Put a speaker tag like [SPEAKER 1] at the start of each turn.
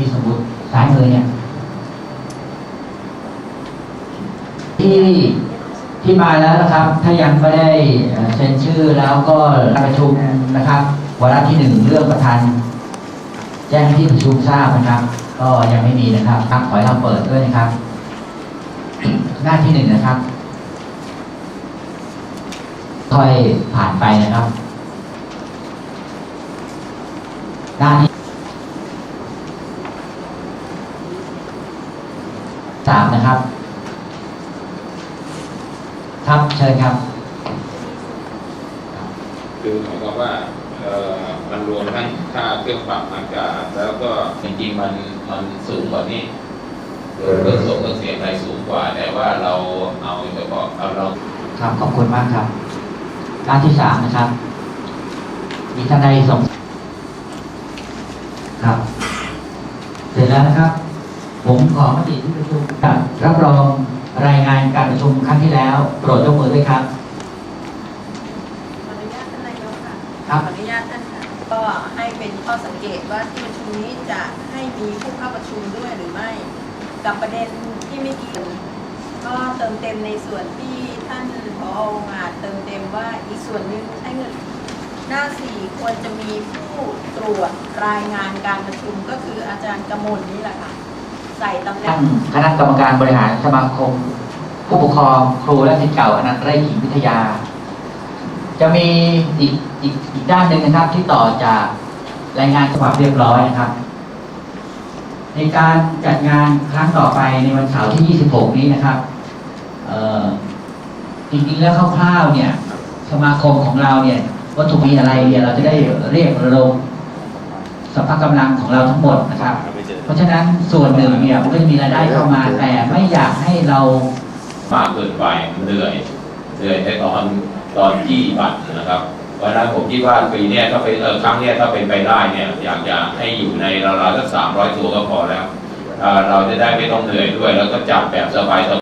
[SPEAKER 1] พี่สมบุติซ้ายมือเนี่ย ที่ที่มาแล้วนะครับ ถ้ายังไม่ได้เซ็นชื่อแล้วก็ประชุมนะครับวาระที่หนึ่งเรื่องประธานแจ้งให้ที่ประชุมทราบนะครับ ก็ยังไม่มีนะครับครับขอให้เราเปิดด้วยนะครับ หน้าที่หนึ่งนะครับ ค่อยผ่านไปนะครับ หน้าที่ สามนะครับ ครับเชิญครับ
[SPEAKER 2] คือหมายความว่าเอ่อมันรวมทั้งค่าเครื่องปรับอากาศ แล้วก็จริงๆมันมันสูงกว่านี้เครื่องส่งเครื่องเสียงอะไรสูงกว่า แต่ว่าเราเอาเฉพาะเอาเรา
[SPEAKER 1] ครับขอบคุณมากครับด้านที่สามนะครับ มีท่านใดสงครับ เสร็จแล้วนะครับ ผมขอมติที่ประชุมครับรับรองรายงานการประชุมครั้งที่แล้ว โปรดยกมือด้วยครับ
[SPEAKER 3] ขออนุญาตท่านนายกค่ะ
[SPEAKER 1] ครับ
[SPEAKER 3] ขออนุญาตท่านค่ะก็ให้เป็นข้อสังเกตว่าที่ประชุมนี้จะให้มีผู้เข้าประชุมด้วยหรือไม่ กับประเด็นที่ไม่เกี่ยวก็เติมเต็มในส่วนที่ท่านผอองอาจเติมเต็มว่าอีกส่วนหนึ่งใช้เงิน หน้าสี่ควรจะมีผู้ตรวจรายงานการประชุมก็คืออาจารย์กมลนี่แหละค่ะ ใส่ตำแหน่
[SPEAKER 1] ท่าง นคณะกรรมการบริหารสมาคม ผู้ปกครองครูและศิษย์เก่าอนันต์ไร่ขิงวิทยา จะมีอีกอีกอีกด้านหนึ่งนะครับที่ต่อจากรายงานฉบับเรียบร้อยนะครับ ในการจัดงานครั้งต่อไปในวันเสาร์ที่ 26 นี้นะครับเอ่อจริงๆแล้วคร่าวๆเนี่ย สมาคมของเราเนี่ยวัตถุมีอะไรเนี่ยเราจะได้เรียกระดม สภาพกำลังของเราทั้งหมดนะครับ เพราะฉะนั้นส่วนหนึ่งเนี่ยมันก็จะมีรายได้เข้ามา แต่ไม่อยากให้เรา
[SPEAKER 2] มากเกินไปมันเหนื่อยเหนื่อยในตอนตอนที่บัตรนะครับเพราะฉะนั้นผมคิดว่าปีเนี้ยถ้าเป็นเออครั้งเนี้ยถ้าเป็นไปได้เนี่ยอยากจะให้อยู่ในราวๆสักสามร้อยตัวก็พอแล้วอ่าเราจะได้ไม่ต้องเหนื่อยด้วย แล้วก็จับแบบสบายๆ